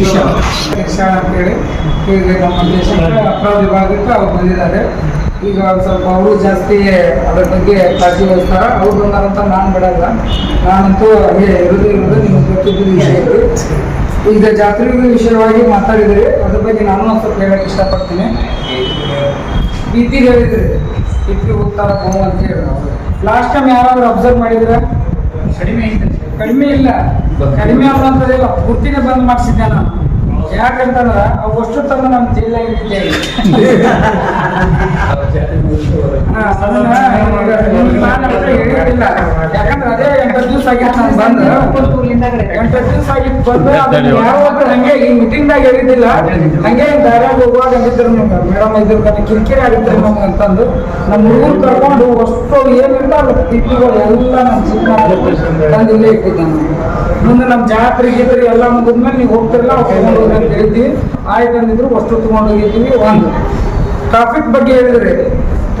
ಶಿಕ್ಷಣ ಶಿಕ್ಷಣ ಅಂತೇಳಿ ಈಗ ನಮ್ಮ ದೇಶಕ್ಕೆ ಅಪರಾಧ ವಿಭಾಗಕ್ಕೆ ಅವ್ರು ಬಂದಿದ್ದಾರೆ. ಈಗ ಸ್ವಲ್ಪ ಅವರು ಜಾಸ್ತಿ ಅದ್ರ ಬಗ್ಗೆ ಕಾಳಜಿ ವಹಿಸ್ತಾರ. ಅವ್ರು ಬಂದಾರಂತ ನಾನು ಬಿಡಲ್ಲ ನಾನಂತೂ ಅದೇ ಇರೋದು ಇರೋದು ನಿಮ್ಗೆ ಗೊತ್ತಿದ್ದು ವಿಷಯ ಇದು. ಈಗ ಜಾತ್ರೆ ವಿಷಯವಾಗಿ ಮಾತಾಡಿದ್ರಿ ಅದ್ರ ಬಗ್ಗೆ ನಾನು ಸ್ವಲ್ಪ ಹೇಳಕ್ ಇಷ್ಟಪಡ್ತೀನಿ. ಪ್ರೀತಿ ಹೇಳಿದ್ರಿ ಇಟ್ಟು ಹೋಗ್ತಾರ ಬಹು ಅಂತ ಹೇಳಿ ಲಾಸ್ಟ್ ಟೈಮ್ ಯಾರಾದ್ರೂ ಅಬ್ಸರ್ವ್ ಮಾಡಿದ್ರ? ಕಡಿಮೆ ಕಡಿಮೆ ಇಲ್ಲ. ಕಡಿಮೆ ಅನ್ನೋಂಥದ್ದಿಲ್ಲ ಪೂರ್ತಿನೇ ಬಂದ್ ಮಾಡಿಸಿದ್ದೆ ನಾನು. ಯಾಕಂತಂದ್ರ ಅವು ಅಷ್ಟು ತಂದು ನಮ್ಮ ಜಿಲ್ಲೆ ಅವ್ರ ಅದೇ ದಿವಸ ನಾನು ಬಂದು. ಆಗಿತ್ತು ಬಂದು ಈ ಹಂಗೆ ಹೋಗುವಾಗ ಮೇಡಮ್ ಇದ್ರ ಕಡೆ ಕಿರಿಕಿರಿ ಅಂತಂದು. ನಮ್ಮ ಕರ್ಕೊಂಡು ಅಷ್ಟು ಅದು ಪಿಪ್ಪಿಗಳು ಎಲ್ಲ ನಮ್ಮ ಮುಂದೆ ನಮ್ಮ ಜಾತ್ರೆ ಗೀತ್ರೆ ಎಲ್ಲ ಮುಗಿದ್ಮೇಲೆ ನೀವು ಹೋಗ್ತಿರಲ್ಲ ಹೋಗಿ ಅಂತ ಹೇಳ್ತೀವಿ. ಆಯ್ತು ಅಂದಿದ್ರು ವಸ್ತು ತಗೊಂಡು ಹೋಗಿದ್ದೀವಿ ಒಂದು. ಟ್ರಾಫಿಕ್ ಬಗ್ಗೆ ಹೇಳಿದ್ರಿ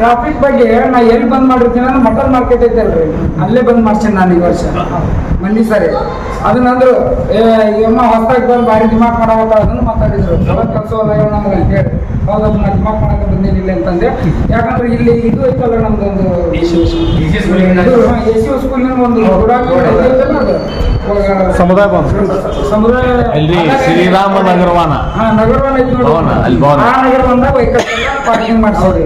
ಟ್ರಾಫಿಕ್ ಬಗ್ಗೆ ನಾ ಎಲ್ಲಿ ಬಂದ್ ಮಾಡಿರ್ತೀನಿ ಅಂದ್ರೆ ಮಟನ್ ಮಾರ್ಕೆಟ್ ಐತಲ್ರಿ ಅಲ್ಲೇ ಬಂದ್ ಮಾಡ್ತೀನಿ ನಾನು ಈ ವರ್ಷ. ಮಂದಿ ಸರಿ. ಅದನ್ನಂದ್ರು ಏ ಅಮ್ಮ ಹೊಸದಾಗಿ ಬಂದು ಭಾರಿ ದಿಮಾಕ್ ಮಾಡಾವತ್ತ ಅದನ್ನು ಮಾತಾಡಿದ್ರು. ಚಲೋ ಕೆಲಸ ನಮ್ಗೆ ಅಂತ ಹೇಳಿ. ಹೌದಮ್ಮ ನಾ ದಿಮಾಕ್ ಮಾಡಕ್ಕೆ ಅಂತಂದೆ. ಯಾಕಂದ್ರೆ ಇಲ್ಲಿ ಇದು ಐತಲ್ಲ ನಮ್ದೊಂದು ಎ ಸಿ ಸ್ಕೂಲಿನ ಒಂದು ಗುಡಾಕು ಐತಲ್ಲ ಅದು. ಸಮುದಾಯ ಭವನ. ಸಮುದಾಯ ಶ್ರೀರಾಮ ನಗರವಾನ? ಹಾ ನಗರವನ್ನ ಐತಿ ನೋಡಿ. ಆ ಪಾರ್ಕಿಂಗ್ ಮಾಡ್ಸೋರಿ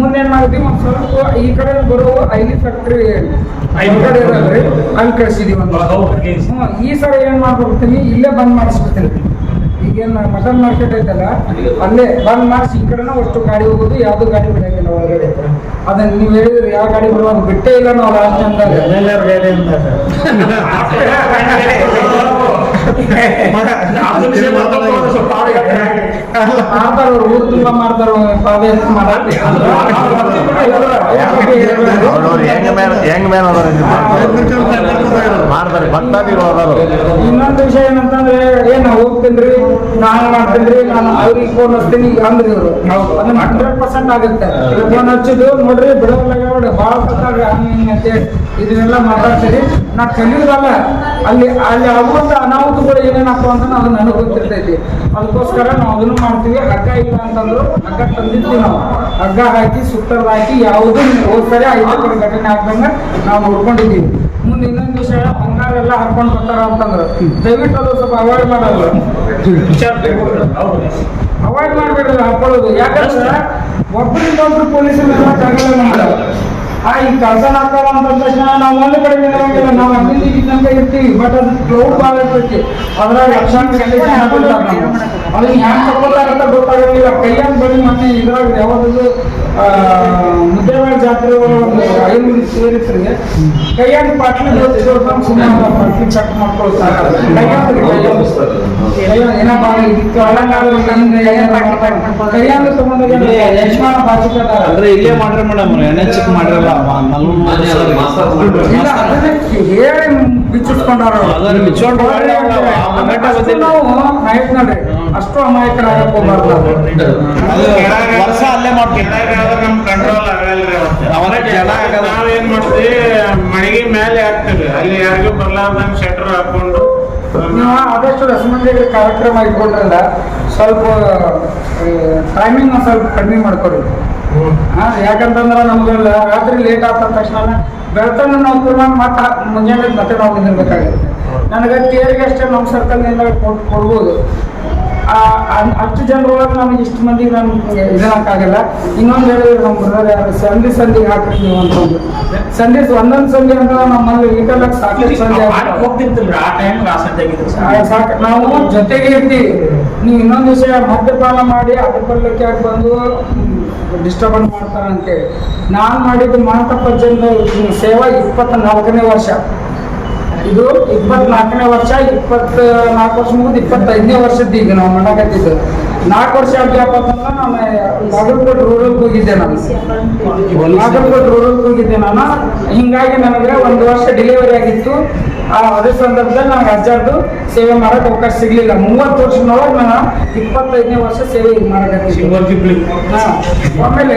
ಮುಂದೆ ಏನ್ ಮಾಡಿದ್ವಿ ಒಂದು ಸ್ವಲ್ಪ ಈ ಕಡೆ ಬರೋ ಐಲಿ ಫ್ಯಾಕ್ಟ್ರಿ ಕಡೆ ಇರಲ್ರಿ ಅಲ್ಲಿ ಕಳಿಸಿದೀವಿ ಒಂದು ಈ ಸಲ ಏನ್ ಮಾಡ್ಬಿಡ್ತೀನಿ ಇಲ್ಲೇ ಬಂದ್ ಮಾಡಿಸ್ಬಿಡ್ತೀನಿ. ಈಗೇನು ಮಟನ್ ಮಾರ್ಕೆಟ್ ಐತಲ್ಲ ಅಲ್ಲೇ ಬಂದ್ ಮಾಡಿಸಿ ಈ ಕಡೆನ ಅಷ್ಟು ಗಾಡಿ ಹೋಗೋದು ಯಾವ್ದು ಗಾಡಿ ಬಿಡಂಗಿಲ್ಲ ಒಳಗಡೆ ಅದನ್ನ ನೀವು ಹೇಳಿದ್ರೆ ಯಾವ ಗಾಡಿ ಬರುವ ಬಿಟ್ಟೇ ಇಲ್ಲ ನಾವು ಲಾಸ್ಟ್ ಟೈಮ್ದಾಗ ಮಾಡ್ತಾರ ಅವ್ರು ಊರು ತುಂಬಾ ಮಾಡ್ತಾರ ಪಾದಯಾತ್ರೆ ಮಾಡಕ್ಕೆ ಮಾಡ್ತಾರೆ ಭಕ್ತಾದಿಗಳು ಇನ್ನೊಂದು ವಿಷಯ ಏನಂತಂದ್ರೆ, ಏನ್ ನಾ ಹೋಗ್ತೀನಿ ನಾನು ಮಾಡ್ತೀನಿ ನಾನು ಅವ್ರಿಗೆ ಫೋನ್ ಹಚ್ತೀನಿ ಅಂದ್ರೆ ಇವರು. ಹಂಡ್ರೆಡ್ ಪರ್ಸೆಂಟ್ ಆಗುತ್ತೆ. ಫೋನ್ ಹಚ್ಚಿದ್ದು ನೋಡ್ರಿ ಬಿಡೋಲ್ಲ ನೋಡಿ, ಭಾಳ ಹಂಗೆ ಅಂತೇಳಿ ಇದನ್ನೆಲ್ಲ ಮಾತಾಡ್ತೀರಿ. ನಾ ಕಲಿಯೋದಲ್ಲ ಅಲ್ಲಿ ಅಲ್ಲಿ ಆಗುವಂತ ಅನಾಹುತಗಳು ಏನೇನಪ್ಪ ಅಂತ ಅದು ನನಗೆ ಗೊತ್ತಿರ್ತೈತಿ. ಅದಕ್ಕೋಸ್ಕರ ನಾವು ಅದನ್ನು ಮಾಡ್ತೀವಿ. ಹಗ್ಗ ಇಲ್ಲ ಅಂತಂದ್ರು ಹಗ್ಗ ತಂದಿರ್ತೀವಿ ನಾವು. ಹಗ್ಗ ಹಾಕಿ ಸುತ್ತರ್ದು ಹಾಕಿ ಯಾವುದು ಹೋದ್ಸರಿ ಐದು ಕಡೆ ಘಟನೆ ಆಗ್ದಂಗ ನಾವು ನೋಡ್ಕೊಂಡಿದ್ದೀವಿ. ಮುಂದೆ ಇನ್ನೊಂದು ವಿಷಯ ಬಂಗಾರ ಎಲ್ಲ ಹಾಕೊಂಡು ಬರ್ತಾರ ಅಂತಂದ್ರೆ. ದಯವಿಟ್ಟು ಅದು ಸ್ವಲ್ಪ ಅವಾಯ್ಡ್ ಮಾಡಲ್ಲ. ಅವಾಯ್ಡ್ ಮಾಡ್ಬಿಡ್ರಿ ಹಾಕೊಳ್ಳೋದು ಯಾಕಂದ್ರೆ ಒಬ್ಬರಿಂದ ಒಬ್ರು ಪೊಲೀಸರು ಜಗಳ ಮಾಡ್ತಾರೆ ಆ ಈ ಕಳ್ಸನ್ ಹಾಕಲ್ಲ ಅಂತ ತಕ್ಷಣ ನಾವು ಒಂದು ಕಡೆ ನಾವು ಇರ್ತೀವಿ ಬಟ್ ಅದು ಕ್ಲೌಡ್ ಭಾಳ ಇರ್ತೈತಿ ಅದ್ರಾಗ ಲಕ್ಷಾಂತರ. ಅದನ್ನ ಹ್ಯಾಂಗ್ ತಗೋತಾರ ಅಂತ ಗೊತ್ತಾಗಂಗಿಲ್ಲ ಕೈಯಾಗ ಬಂದು ಮತ್ತೆ ಇದ್ರಾಗ ಯಾವ್ದು ಮುದ್ದೇವಾಡ ಜಾತ್ರೆ ಐನೂರು ಸೇರಿಸ್ರಿ ಕೈಯಾಗ ಪಾಟ್ಲಿ ಜೋಡ್ಸ್ಕೊಂಡು ಸುಮ್ಮನೆ ಪಾಟ್ಲಿ ಚೆಕ್ ಮಾಡ್ಕೊಳ್ತಾರೆ ಕೈಯಾಗ ಕೈಯಾಗ ತಗೊಂಡೋಗಿ ಯಜಮಾನ ಬಾಚಿಕದಾರ ಅಂದ್ರೆ ಇಲ್ಲೇ ಮಾಡ್ರಿ ಮೇಡಮ್ ಎಣ್ಣೆ ಚಿಕ್ ಮಾಡಿರಲ್ಲ ಇಲ್ಲ ಅದನ್ನ ಹೇಳಿ ಬಿಚ್ಚಿಸ್ಕೊಂಡಾರ ಅಷ್ಟು ಗೊತ್ತಿಲ್ಲ. ನಾವು ನಾಯಕ್ ನೋಡ್ರಿ. ಅಷ್ಟು ಅಮಾಯಕರಾಗಕ್ ಹೋಗ್ಬಾರ್ದು? ನಾವು. ವರ್ಷ ಅಲ್ಲೇ ಮಾಡ್ತೀವಿ. ನಮ್ ಕಂಟ್ರೋಲ್. ನಾವೇನ್ ಮಾಡ್ತೀವಿ ಮಳಿಗೆ ಮೇಲೆ ಹಾಕ್ತೀವಿ. ಅಲ್ಲಿ ಯಾರಿಗೂ ಬರ್ಲಾರ್ದಂಗ್ ಶೆಟ್ರ್ ಹಾಕೊಂಡು ನೀವು ಆದಷ್ಟು ರಸಮಂದಿ ಕಾರ್ಯಕ್ರಮ ಇಟ್ಕೊಂಡ್ರಲ್ಲ ಸ್ವಲ್ಪ ಟೈಮಿಂಗ್ ಸ್ವಲ್ಪ ಕಡಿಮೆ ಮಾಡ್ಕೊಡಿ. ಹಾ ಯಾಕಂತಂದ್ರೆ ನಮ್ಗೆ ರಾತ್ರಿ ಲೇಟ್ ಆದ ತಕ್ಷಣ ಬೆಳ್ತನ ನಾವು ಪೂರ್ಣ ಮತ್ತೆ ಮುಂಜಾನೆ ಮತ್ತೆ ನಾವು ನಿಂದಿರ್ಬೇಕಾಗುತ್ತೆ. ನನಗೆ ತೇರಿಗೆ ಅಷ್ಟೇ ನಮ್ಮ ಸರ್ಕಲ್ನಿಂದ ಕೊಡ್ ಕೊಡ್ಬೋದು. ಅಷ್ಟು ಜನರೊಳಗೆ ನಮಗೆ ಇಷ್ಟು ಮಂದಿ ನಾನು ಇದಕ್ಕಾಗಲ್ಲ ಇನ್ನೊಂದು ಹೇಳಿದ್ರೆ ನಮ್ಮ ಬ್ರದರ್ ಯಾರು ಸಂಧಿ ಸಂಧಿ ಹಾಕ್ರಿ ನೀವು ಅಂತಂದು ಸಂಧಿ ಒಂದೊಂದು ಸಂಧಿ ಅಂದ್ರೆ ನಮ್ಮಲ್ಲಿ ಸಾಕಷ್ಟು ಸಂಧಿ. ಹೋಗ್ತಿರ್ತಿಲ್ರಿ ಆ ಟೈಮ್ ಆ, ಸಾಕು ನಾವು ಜೊತೆಗೆ ಇರ್ತೀವಿ. ನೀವು ಇನ್ನೊಂದು ವಿಷಯ ಮದ್ಯಪಾನ ಮಾಡಿ ಅದ್ರ ಬರಲಿಕ್ಕೆ ಬಂದು ಡಿಸ್ಟರ್ಬನ್ಸ್ ಮಾಡ್ತಾರೆ ಅಂತೇಳಿ ನಾನು ಮಾಡಿದ್ದು ಮಾತಪ್ಪ ಜನ ಸೇವಾ ಇಪ್ಪತ್ತ ನಾಲ್ಕನೇ ವರ್ಷ. ಇದು ಇಪ್ಪತ್ನಾಲ್ಕನೇ ವರ್ಷ ಇಪ್ಪತ್ ನಾಲ್ಕು ವರ್ಷ ಮುಗಿದು ಇಪ್ಪತ್ತೈದನೇ ವರ್ಷದ ಈಗ ನಾವು ಮಾಡಕತ್ತಿದ್ದು ನಾಲ್ಕು ವರ್ಷ ಆಗ್ಯಾಪ ಅಂತಂದ್ರೆ ನಾನು ಬಾಗಲಕೋಟೆ ರೂರಲ್ಗೆ ಹೋಗಿದ್ದೆ ನಾನು. ಬಾಗಲಕೋಟೆ ರೂರಲ್ಗೆ ಹೋಗಿದ್ದೆ ನಾನು. ಹಿಂಗಾಗಿ ನನಗೆ ಒಂದು ವರ್ಷ ಡೆಲಿವರಿ ಆಗಿತ್ತು. ಆ ಅದೇ ಸಂದರ್ಭದಲ್ಲಿ ನನಗೆ ಅಜ್ಜಾರ್ದು ಸೇವೆ ಮಾಡಕ್ಕೆ ಅವಕಾಶ ಸಿಗ್ಲಿಲ್ಲ. ಮೂವತ್ತು ವರ್ಷದೊಳಗೆ ನಾನು ಇಪ್ಪತ್ತೈದನೇ ವರ್ಷ ಸೇವೆ ಮಾಡಕತ್ತೀನಿ. ಆಮೇಲೆ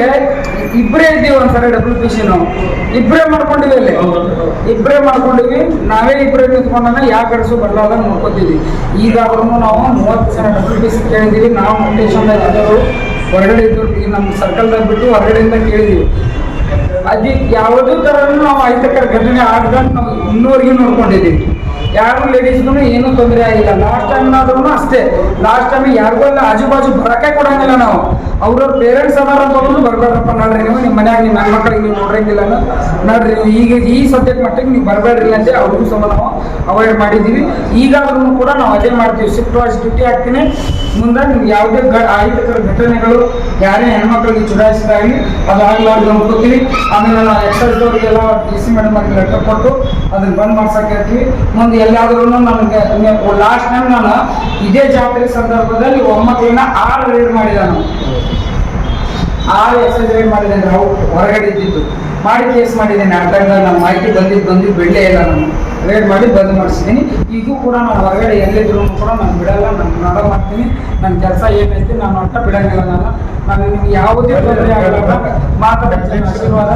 ಇಬ್ಬರೇ ಇದ್ದೀವಿ ಒಂದ್ಸರಿ ಡಬ್ಲ್ಯೂ ಪಿ ಸಿ ನಾವು ಇಬ್ಬರೇ ಮಾಡ್ಕೊಂಡಿವಿ ಅಲ್ಲಿ. ಇಬ್ಬರೇ ಮಾಡ್ಕೊಂಡಿವಿ. ನಾವೇ ಇಬ್ರೇ ನಿಂತ್ಕೊಂಡಾಗ ಯಾವ ಕಡೆಸು ಬರಲಾದ ನೋಡ್ಕೊತೀವಿ. ಈಗಾದ್ರೂ ನಾವು ಮೂವತ್ತು ಜನ ಡಬ್ಲ್ಯೂ ಸಿ ಕೇಳಿದೀವಿ. ನಾವು ಸ್ಟೇಷನ್ದಾಗ ಇದ್ದವರು ಹೊರಗಡೆ ಇದ್ದವ್ರು ಈಗ ನಮ್ಮ ಸರ್ಕಲ್ದಾಗ ಬಿಟ್ಟು ಹೊರಗಡೆಯಿಂದ ಕೇಳಿದೀವಿ. ಅದು ಯಾವುದೇ ಥರ ನಾವು ಅಹಿತಕರ ಘಟನೆ ಆಗದಂತ ನಾವು ಇನ್ನೂವರೆಗೂ ನೋಡ್ಕೊಂಡಿದ್ದೀವಿ. ಯಾರು ಲೇಡೀಸ್ಗೂ ಏನೂ ತೊಂದರೆ ಆಗಿಲ್ಲ. ಲಾಸ್ಟ್ ಟೈಮ್ನಾದ್ರೂ ಅಷ್ಟೇ. ಲಾಸ್ಟ್ ಟೈಮ್ ಯಾರಿಗೂ ಎಲ್ಲ ಆಜು ಬಾಜು ಬರಕ್ಕೆ ಕೊಡಂಗಿಲ್ಲ ನಾವು. ಅವ್ರ ಪೇರೆಂಟ್ಸ್ ಅದಾರ ಅಂತಂದ್ರು ಬರ್ಬೇಡ್ರಪ್ಪ ನೋಡ್ರಿ. ನೀವು ನಿಮ್ಮ ಮನ್ಯಾಗ ನಿಮ್ಮ ಮಕ್ಕಳಿಗೆ ನೀವು ನೋಡ್ರಂಗಿಲ್ಲ ನೋಡ್ರಿ. ನೀವು ಈಗ ಈ ಸಬ್ಜೆಕ್ಟ್ ಮಟ್ಟಿಗೆ ನೀವು ಬರಬೇಡ್ರಿ ಅಂತ ಅವ್ರಿಗೂ ಸಹ ನಾವು ಅವಾಯ್ಡ್ ಮಾಡಿದ್ದೀವಿ. ಈಗಾದ್ರೂ ಕೂಡ ನಾವು ಅದೇ ಮಾಡ್ತೀವಿ. ಶಿಫ್ಟ್ ವಾಯ್ಸ್ ಡ್ಯೂಟಿ ಹಾಕ್ತೀನಿ. ಮುಂದೆ ನಿಮ್ಗೆ ಯಾವುದೇ ಗ ಘಟನೆಗಳು, ಯಾರೇ ಹೆಣ್ಮಕ್ಳಿಗೆ ಚುಡಾಯಿಸಿದಾಗಲಿ ಅದು ಆಗ್ಲಾರ್ದು ನೋಡ್ಕೋತೀವಿ ಆಮೇಲೆ ನಾವು ಎಕ್ಸೈಸ್ದವ್ರಿಗೆಲ್ಲ ಡಿ ಸಿ ಮೇಡಮ್ ಅವ್ರಿಗೆ ಲೆಟರ್ ಕೊಟ್ಟು ಅದನ್ನ ಬಂದ್ ಮಾಡ್ಸಕ್ಕೆ ಹೇಳ್ತೀವಿ. ಮುಂದೆ ಎಲ್ಲಾದ್ರೂ ನನಗೆ ಲಾಸ್ಟ್ ಟೈಮ್ ನಾನು ಇದೇ ಜಾತ್ರೆ ಸಂದರ್ಭದಲ್ಲಿ ಒಮ್ಮಕ್ಕಳನ್ನ ಆರು ರೇಡ್ ಮಾಡಿದ ನಾನು ಆರು ಎಕ್ಸೈಸ್ ಮಾಡಿದೆ ಮಾಡಿದ್ದೇನೆ ನಾವು ಹೊರಗಡೆ ಇದ್ದಿದ್ದು. ಮಾಡಿ ಕೇಸ್ ಮಾಡಿದ್ದೇನೆ ಆ ಟೈಮ್ದಾಗ ನಮ್ಮ ಮಾಹಿತಿ ಬಂದಿದ್ದು ಬಂದಿದ್ದು ಬೆಳ್ಳೆ ಇಲ್ಲ ನಾನು ರೇಡ್ ಮಾಡಿ ಬಂದ್ ಮಾಡಿಸಿದ್ದೀನಿ. ಇದು ಕೂಡ ನಾನು ಹೊರಗಡೆ ಎಲ್ಲಿದ್ರು ಕೂಡ ನಾನು ಬಿಡಲ್ಲ ನಾನು ನಡ ಮಾಡ್ತೀನಿ ನನ್ನ ಕೆಲಸ ಏನೈತಿ ನಾನು ಒಟ್ಟ ಬಿಡಂಗಿಲ್ಲ ನಾನು. ನಾನು ನಿಮ್ಗೆ ಯಾವುದೇ ತೊಂದರೆ ಆಗಲ್ಲ. ಮಾತಾಡ್ತೀನಿ ಆಶೀರ್ವಾದ.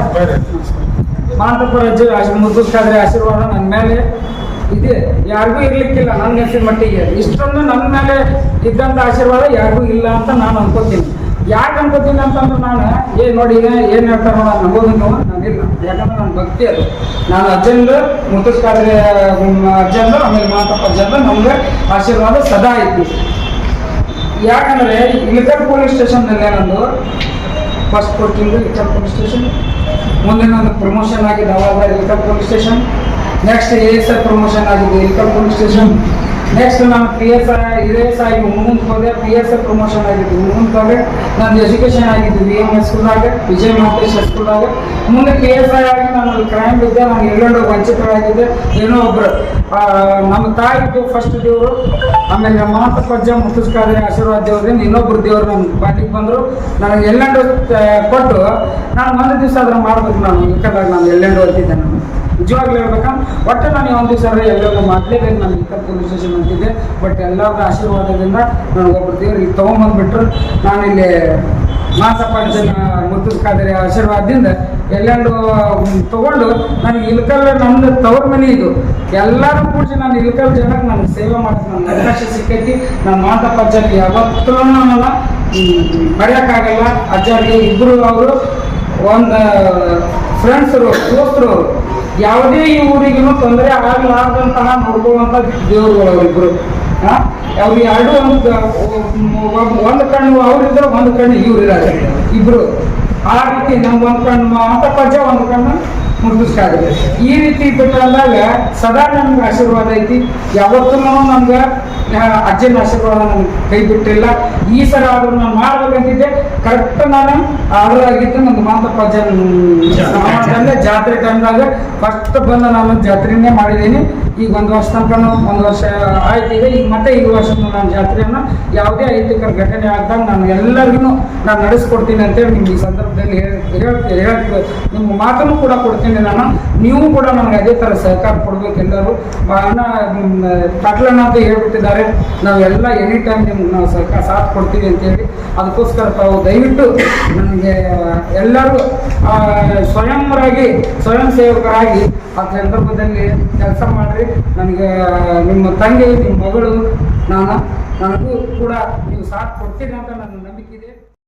ಮಾತಪ್ಪ ರಜ್ಜು ಮುದುಕಾದ್ರೆ ಆಶೀರ್ವಾದ ನನ್ನ ಮೇಲೆ ಇದೆ. ಯಾರಿಗೂ ಇರ್ಲಿಕ್ಕಿಲ್ಲ ನನ್ನ ಹೆಸರು ಮಟ್ಟಿಗೆ. ಇಷ್ಟೊಂದು ನನ್ನ ಮೇಲೆ ಇದ್ದಂಥ ಆಶೀರ್ವಾದ ಯಾರಿಗೂ ಇಲ್ಲ ಅಂತ ನಾನು ಅನ್ಕೋತೀನಿ. ಯಾಕೆ ಅನ್ಕೋತೀನಿ ಅಂತಂದ್ರೆ ನಾನು, ಏ ನೋಡಿ ಏನು ಹೇಳ್ತಾರೆ ನೋಡ ನಂಬೋದು ನಾನಿಲ್ಲ. ಯಾಕಂದ್ರೆ ನನ್ನ ಭಕ್ತಿ ಅದು. ನಾನು ಅಜ್ಜಂದು ಮುತ್ತುಸ್ಕಾದ್ರೆ ಅಜ್ಜಂದು ಆಮೇಲೆ ಮಾತಪ್ಪ ಅಜ್ಜಂದು ನಮ್ಗೆ ಆಶೀರ್ವಾದ ಸದಾ ಇತ್ತು. ಯಾಕಂದ್ರೆ ಇಳಕಲ್ ಪೊಲೀಸ್ ಸ್ಟೇಷನ್ನಲ್ಲಿ ನಂದು ಫಸ್ಟ್ ಕೊಟ್ಟಿದ್ದು ಇಳಕಲ್ ಪೊಲೀಸ್ ಸ್ಟೇಷನ್ ಮುಂದೆ ನನ್ನ ಪ್ರಮೋಷನ್ ಆಗಿದೆ, ಅವಾಗ Ilkal police station next A S R promotion ಆಗಿದೆ ಇಳಕಲ್ ಪೊಲೀಸ್ ಸ್ಟೇಷನ್ ನೆಕ್ಸ್ಟ್ ನಾನು P S I U S ಆಗಿ ಮುಂದೆ ಹೋದೆ. ಪಿ ಎಸ್ ಐ ಪ್ರಮೋಷನ್ ಆಗಿದ್ದು ಮುಂದೆ ಹೋದೆ. ನಂದು ಎಜುಕೇಷನ್ ಆಗಿದ್ದು ವಿ ಎಂ ಎಸ್ ಸ್ಕೂಲಾಗ ವಿಜಯ ಮಹಂತೇಶ್ ಸ್ಕೂಲಾಗ ಮುಂದೆ ಪಿ ಎಸ್ ಐ ಆಗಿ ನಾನು ಕ್ರೈಮ್ ಬಿದ್ದೆ ನಾನು ಎಲ್ಲೆಂಡು ವಂಚಿತರಾಗಿದ್ದೆ. ಏನೋ ಒಬ್ರು ನಮ್ಮ ತಾಯಿದ್ದು ಫಸ್ಟ್ ದೇವರು, ಆಮೇಲೆ ನಮ್ಮ ಮಾತ ಪಜ್ಜ ಮುತ್ತುಸ್ಕಾದ್ರೆ ಆಶೀರ್ವಾದ ದೇವ್ರಿಂದ ಇನ್ನೊಬ್ರು ದೇವರು ನನ್ನ ಪಾಟಿಗೆ ಬಂದರು. ನನಗೆ ಎಲ್ಲೆಂಡು ಕೊಟ್ಟು, ನಾನು ಒಂದು ದಿವಸ ಅದ್ರ ಮಾಡ್ಬೇಕು ನಾನು. ಇಕ್ಕದಾಗ ನಾನು ಎಲ್ಲೆಂಡು ಓದ್ತಿದ್ದೆ ನಾನು. ನಿಜವಾಗ್ಲೂ ಒಟ್ಟು ನಾನು ಒಂದು ದಿವಸ ಎಲ್ಲರೂ ಮಾಡಲೇಬೇಕು. ನಾನು ಇಂಥ ಪೊಲೀಸ್ ಸ್ಟೇಷನ್ ಅಂತಿದ್ದೆ. ಬಟ್ ಎಲ್ಲರ ಆಶೀರ್ವಾದದಿಂದ ನಾನು ಒಬ್ಬರು ಈಗ ತೊಗೊಂಬಂದ್ಬಿಟ್ರು. ನಾನಿಲ್ಲಿ ಮಾತಪ್ಪ ಜನ ಮುತ್ತಿಸ್ಕಾದ್ರೆ ಆಶೀರ್ವಾದದಿಂದ ಎಲ್ಲೆಂಡು ತಗೊಂಡು ನಾನು ಇಲ್ಕಲ್ ನಮ್ದು ತವ್ರ ಮನೆ ಇದು. ಎಲ್ಲರೂ ಕೂಡ ನಾನು ಇಲ್ಕಲ್ ಜನಕ್ಕೆ ನನಗೆ ಸೇವೆ ಮಾಡ್ತೀನಿ. ನನ್ನ ಅವಕಾಶ ಸಿಕ್ಕೈತಿ. ನನ್ನ ಮಾತಪ್ಪ ಯಾವತ್ತೂ ನನ್ನ ಮರೆಯೋಕ್ಕಾಗಲ್ಲ. ಅಜ್ಜರಿಗೆ ಇಬ್ಬರು ಅವರು ಒಂದು ಫ್ರೆಂಡ್ಸರು ದೋಸ್ತರು, ಯಾವುದೇ ಈ ಊರಿಗೂ ತೊಂದರೆ ಆಗಲಾರ್ದಂತಹ ನೋಡ್ಕೊಳ್ಳುವಂಥ ದೇವರುಗಳು ಅವರಿಬ್ಬರು ಅವ್ರು ಎರಡು ಒಂದು ಒಂದು ಕಣ್ಣು ಅವರಿದ್ದರೆ ಒಂದು ಕಣ್ಣು ಇವ್ರು ಇದ್ದಾರೆ ಇಬ್ರು. ಆ ರೀತಿ ನಮ್ಗೆ ಒಂದು ಕಣ್ಣು ಪಜ ಒಂದು ಕಣ್ಣು ಈ ರೀತಿ ಬಿಟ್ಟಂದಾಗ ಸದಾ ನಮ್ಗೆ ಆಶೀರ್ವಾದ ಐತಿ. ಯಾವತ್ತೂ ನಮ್ಗೆ ಅಜ್ಜನ ಆಶೀರ್ವಾದ ನನಗೆ ಕೈ ಬಿಟ್ಟಿಲ್ಲ. ಈ ಸಲ ಆದ್ರೂ ನಾನು ಮಾಡ್ಬೇಕಂತಿದ್ದೆ. ಕರೆಕ್ಟ್ ನಾನು ಆರ್ಡರ್ ಆಗಿದ್ದು ನನ್ನ ಮಾತಪ್ಪ ಅಜ್ಜನ ಜಾತ್ರೆ ಟೈಮ್ದಾಗ ಫಸ್ಟ್ ಬಂದು ನಾನು ಜಾತ್ರೆನೇ ಮಾಡಿದ್ದೀನಿ. ಈಗ ಒಂದು ವರ್ಷ ತನಕ ಒಂದು ವರ್ಷ ಆಯ್ತು ಈಗ ಮತ್ತೆ ಈ ವರ್ಷ ನಾನು ಜಾತ್ರೆಯನ್ನು ಯಾವುದೇ ಐತಿಕರ ಘಟನೆ ಆಗ್ದಾಗ ನಾನು ಎಲ್ಲರಿಗೂ ನಾನು ನಡೆಸ್ಕೊಡ್ತೀನಿ ಅಂತೇಳಿ ನಿಮ್ಗೆ ಈ ಸಂದರ್ಭದಲ್ಲಿ ಹೇಳ್ತೀನಿ ಹೇಳ್ತೀನಿ. ನಿಮ್ಮ ಮಾತನ್ನು ಕೂಡ ಕೊಡ್ತೀನಿ ನಾನು. ನೀವು ಕೂಡ ನನಗೆ ಅದೇ ಥರ ಸಹಕಾರ ಕೊಡ್ಬೇಕು ಎಲ್ಲರೂ ಅಣ್ಣ ತಟ್ಲಣ್ಣ ಅಂತ ಹೇಳ್ಬಿಟ್ಟಿದ್ದಾರೆ. ನಾವೆಲ್ಲ ಎನಿ ಟೈಮ್ ನಿಮ್ಗೆ ನಾವು ಸಹಕಾರ ಸಾಥ್ ಕೊಡ್ತೀವಿ ಅಂತೇಳಿ. ಅದಕ್ಕೋಸ್ಕರ ತಾವು ದಯವಿಟ್ಟು ನನಗೆ ಎಲ್ಲರೂ ಆ, ಸ್ವಯಂವರಾಗಿ ಸ್ವಯಂ ಸೇವಕರಾಗಿ ಆ ಸಂದರ್ಭದಲ್ಲಿ ಕೆಲಸ ಮಾಡಿರಿ. ನನಗೆ ನಿಮ್ಮ ತಂಗಿ ನಿಮ್ಮ ಮಗಳು ನಾನು ನನಗೂ ಕೂಡ ನೀವು ಸಾಥ್ ಕೊಡ್ತೀನಿ ಅಂತ ನನ್ನ